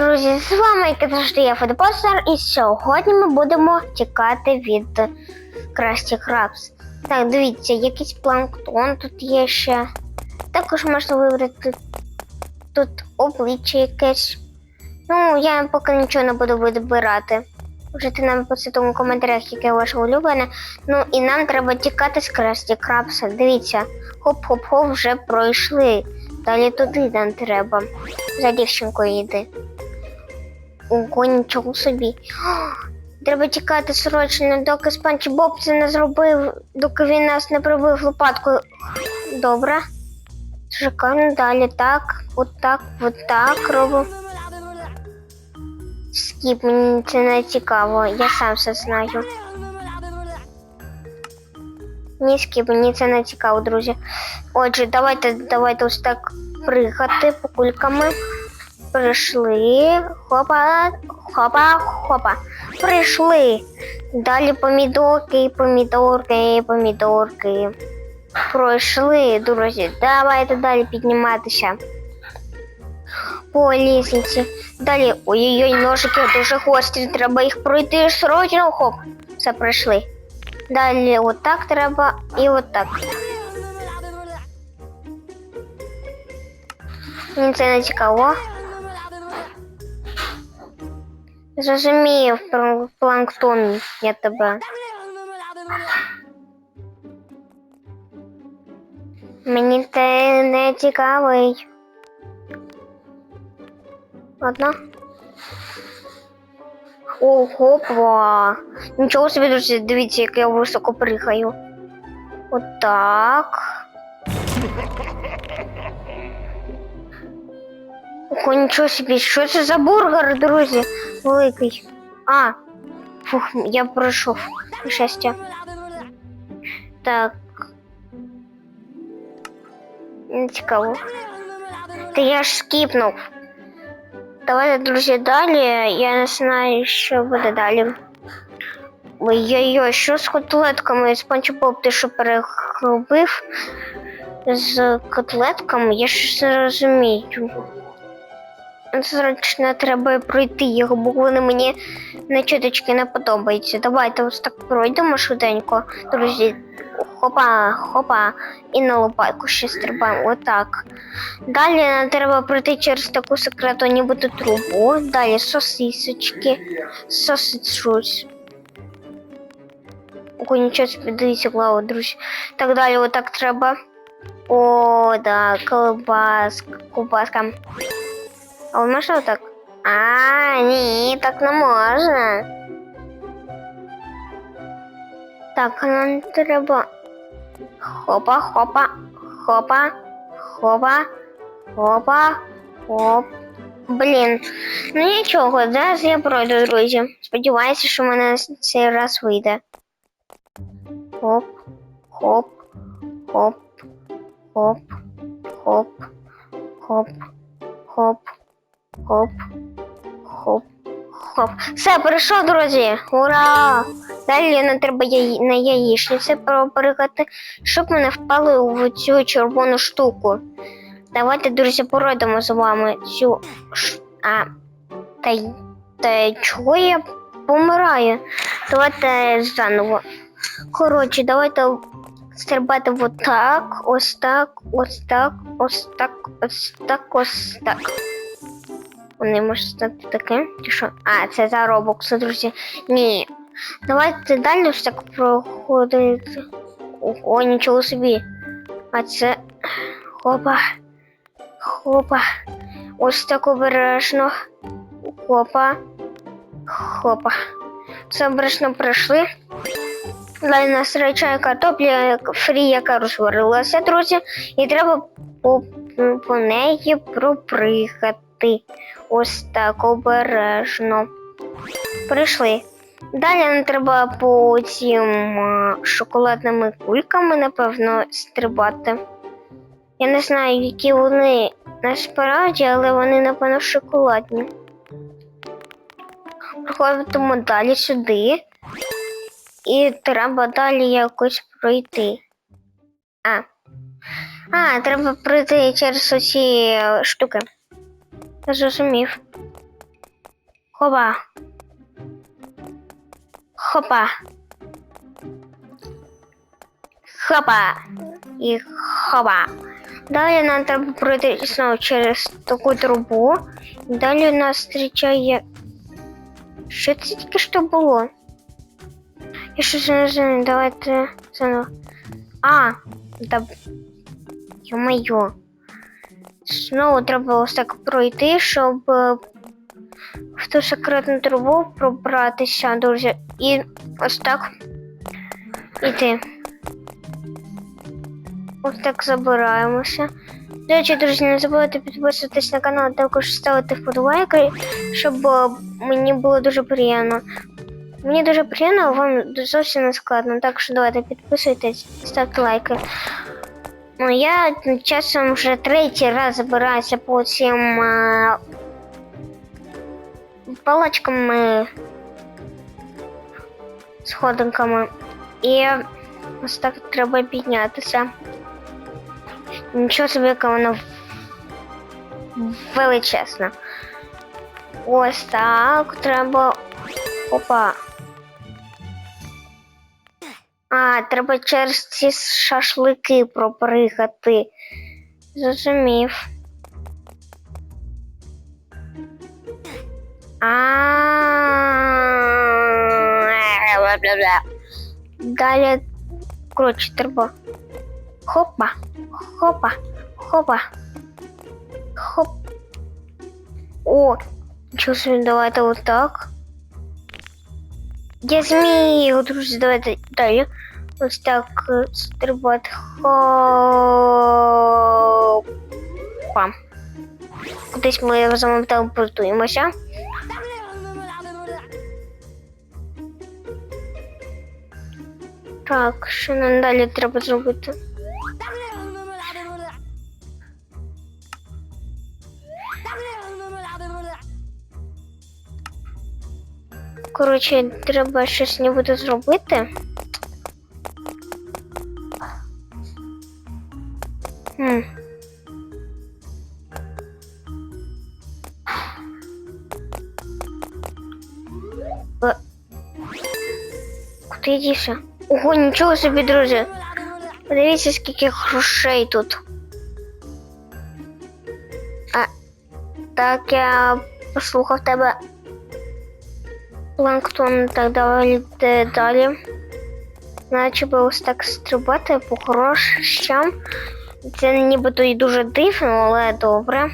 друзі, з вами як завжди я Федопостер, і сьогодні ми будемо тікати від Красті Крабс. Так, дивіться, якийсь планктон тут є ще. Також можна вибрати тут обличчя якесь. Ну, я поки нічого не буду вибирати. Ти нам пишете у коментарях, яке ваше улюблене. Ну і нам треба тікати з Красті Крабса. Дивіться, хоп-хоп-хоп вже пройшли. Далі туди нам треба. За дівчинкою йди. Ого, нічого собі. Треба тікати срочно, доки Спанч Боб це не зробив, доки він нас не прибив лопаткою. Добре. Шикарно далі. Так, от так, от так робимо. Скіп, мені це не цікаво, я сам все знаю. Ні, скіп, мені це не цікаво, друзі. Отже, давайте, давайте ось так пригати по кульками. Прийшли. Хопа, хопа, хопа. Прийшли. Далі помідорки, помідорки, помідорки. Пройшли, друзі. Давайте далі підніматися. По лісниці. Далі. Ой-ой-ой, ножики дуже гострі, треба їх пройти срочно. Хоп. Все пройшли. Далі отак треба і отак. Мені це не цікаво. Зрозумів, пл- планктон, я тебе. Мені це не цікавий. Ладно. Ого, па. Нічого собі, друзі, дивіться, як я високо пригаю. Отак. Ого, нічого собі, що це за бургер, друзі? Великий. А, фух, я пройшов. Щастя. Так. Не цікаво. Та я ж скіпнув. Давайте, друзі, далі. Я не знаю, що буде далі. Ой-ой-ой, що з котлетками? Спанч Боб, ти що переробив з котлетками? Я ж не розумію. Зручно треба пройти його, бо вони мені на чуточки не подобаються. Давайте ось так пройдемо швиденько, друзі. Хопа, хопа, і на лопайку ще стрибаємо. Отак. Далі нам треба пройти через таку секретну нібито трубу. Далі сосисочки, сосичусь. Ой, нічого собі, дивіться, главу, друзі. Так далі, отак треба. О, да, колбаска, колбаска. А можна отак? А, ні, так не можна. Так, нам треба. Хопа, хопа, хопа, хопа, хопа, хоп. Блін. Ну нічого, зараз я пройду, друзі. Сподіваюся, що в мене цей раз вийде. Хоп, хоп, хоп, хоп, хоп, хоп, хоп. Хоп, хоп, хоп. Все, перейшов, друзі. Ура! Далі нам треба яї... на яєчниці перегати, щоб ми не впали в цю червону штуку. Давайте, друзі, пройдемо з вами цю ш... А. Та, та чого я помираю? Давайте заново. Коротше, давайте стрибати вот так, ось так, ось так, ось так, ось так, ось так. Вони можуть стати таке. Що? А, це за робокси, друзі. Ні. Давайте далі ось так проходити. Ого, нічого собі. А це. Хопа. Хопа. Ось так обережно. Хопа. Хопа. Це обережно пройшли. Далі нас речає картопля фрі, яка розварилася, друзі. І треба по, по неї пропригати. Ось так обережно. Прийшли. Далі нам треба по цим шоколадними кульками, напевно, стрибати. Я не знаю, які вони насправді, але вони, напевно, шоколадні. Проходимо далі сюди. І треба далі якось пройти. А. А, треба пройти через оці е, штуки. Я Зрозумів. Хопа. Хопа. Хопа. І хопа. Далі нам треба пройти знову через таку трубу. Далі нас зустрічає. Що це тільки що було? Я щось не знаю, давайте заново. А, да. Ё-моё. Знову треба ось так пройти, щоб е, в ту секретну трубу пробратися, друзі. І ось так іти. Ось так забираємося. До речі, друзі, не забувайте підписуватись на канал, а також ставити вподобайки, щоб е, мені було дуже приємно. Мені дуже приємно, а вам зовсім не складно. Так що давайте підписуйтесь, ставте лайки. Ну, я часом вже третій раз забираюся по цим е, паличкам е, сходинками. І ось так треба піднятися. Нічого собі, яка вона величезна. Ось так треба. Опа. А, треба через ці шашлики пропригати. Зрозумів. А. Далі, коротше, треба. Хопа, хопа, хопа. Хоп. О, нічого собі, давайте вот так. Я змію, друзі, давайте далі. Ось так е, стрибати. Хопа. Кудись ми з вами телепортуємося. Так, що нам далі треба зробити? Коротше, треба щось не буде зробити. Дівся? Ого, нічого собі, друзі. Подивіться, скільки грошей тут. А, так, я послухав тебе. Планктон так йде далі. Наче би ось так стрибати по грошам. Це нібито і дуже дивно, але добре.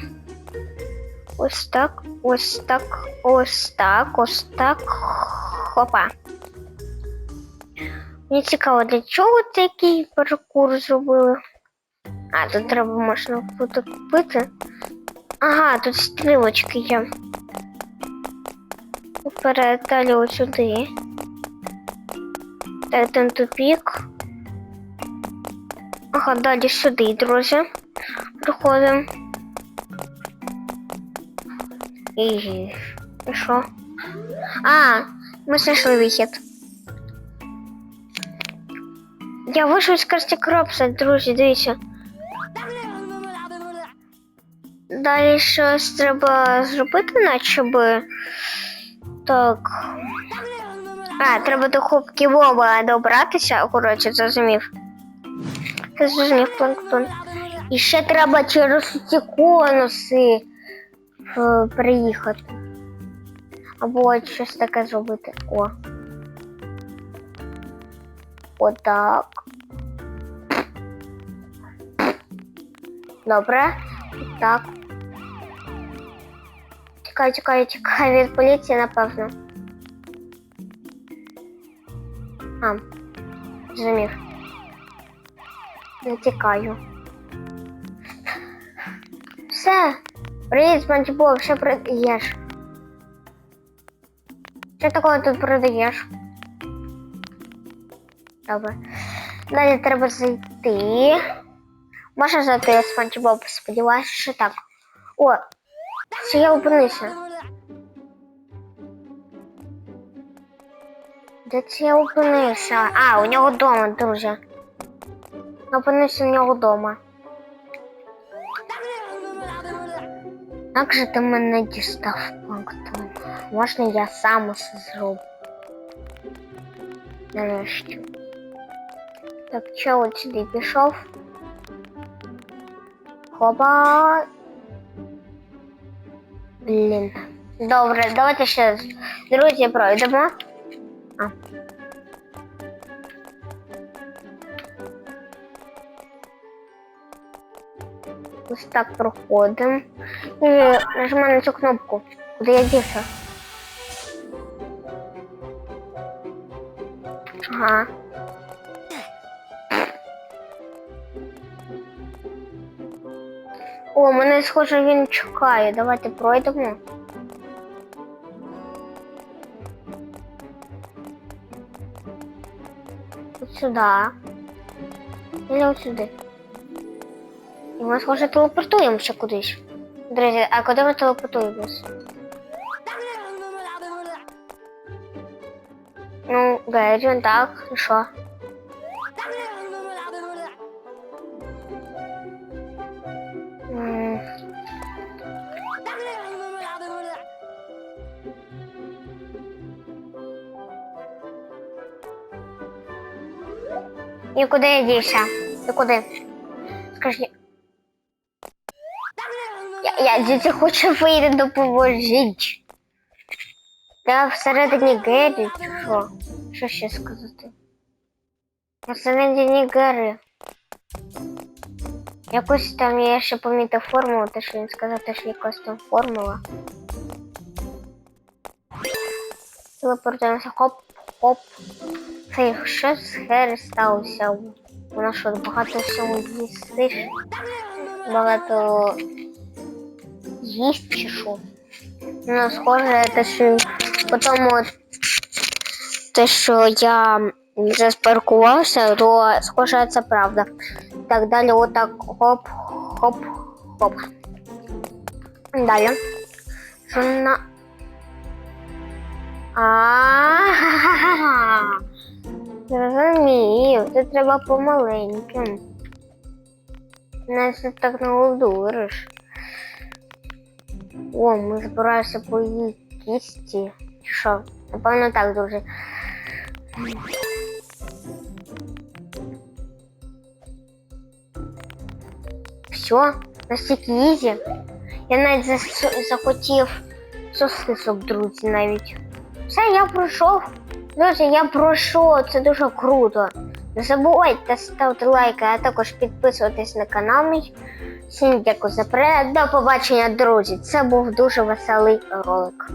Ось так, ось так, ось так, ось так. Хопа. Мені цікаво, для чого такий паркур зробили? А, тут треба можна буде купити. Ага, тут стрілочки є. Вперед, далі ось сюди. Так, там тупік. Ага, далі сюди, друзі. Приходимо. І, і що? А, ми знайшли вихід. Я вийшов з карті Кропса, друзі, дивіться. Далі щось треба зробити, наче би. Так. А, треба до хопки Боба добратися, коротше, зрозумів. Зрозумів планктон. І ще треба через ці конуси е, приїхати. Або щось таке зробити. О. Отак. Добре. Так. Чекай, чекай, чекай від поліції, напевно. А, зрозумів. Не тікаю. Все. Привіт, Спанч Боб, що продаєш? Що такого тут продаєш? Добре. Далі треба зайти. Можна зайти Спанч Боб, сподіваюся, що так. О, це я опинився. Де це я опинився? А, у нього вдома, друзі. Я опинився у нього вдома. Як же ти мене дістав, Планктон? Можна я сам усе зроблю? Нарешті. Так, чел от сюди пішов. Хопа. Блін. Добре, давайте ще раз. Друзі, пройдемо. А. Ось так проходимо. І нажимаємо на цю кнопку. Куди я дівся? Ага. О, мене схоже він чекає. Давайте пройдемо. От сюди. Или от сюди. І ми, схоже, телепортуємося кудись. Друзі, а куди ми телепортуємось? Ну, Гейджин, так, і що? І куди я дівся? І куди? Скажи. Я, я діти хочу вийти, допоможіть. Та всередині Гері, чи що? Що ще сказати? Я всередині Гері. Якось там я ще помітив формулу, те, що він сказав, те, що якась там формула. Телепортуємося, хоп, хоп. Це що з Гері сталося? Вона що, багато всього їстиш? Багато їсть чи що? Ну, схоже, те, що потім от, те, що я заспаркувався, то схоже, це правда. Так, далі отак хоп, хоп, хоп. Далі. Що на... Зрозумів, це треба помаленьким. Нас так не удуриш. О, ми збираємося по її кісті. Чи що? Напевно так, друзі. Все, настільки ізі. Я навіть захотів сосисок, друзі, навіть. Все, я пройшов. Друзі, я прошу, це дуже круто. Не забувайте ставити лайки, а також підписуватись на канал мій. Всім дякую за перегляд. До побачення, друзі. Це був дуже веселий ролик.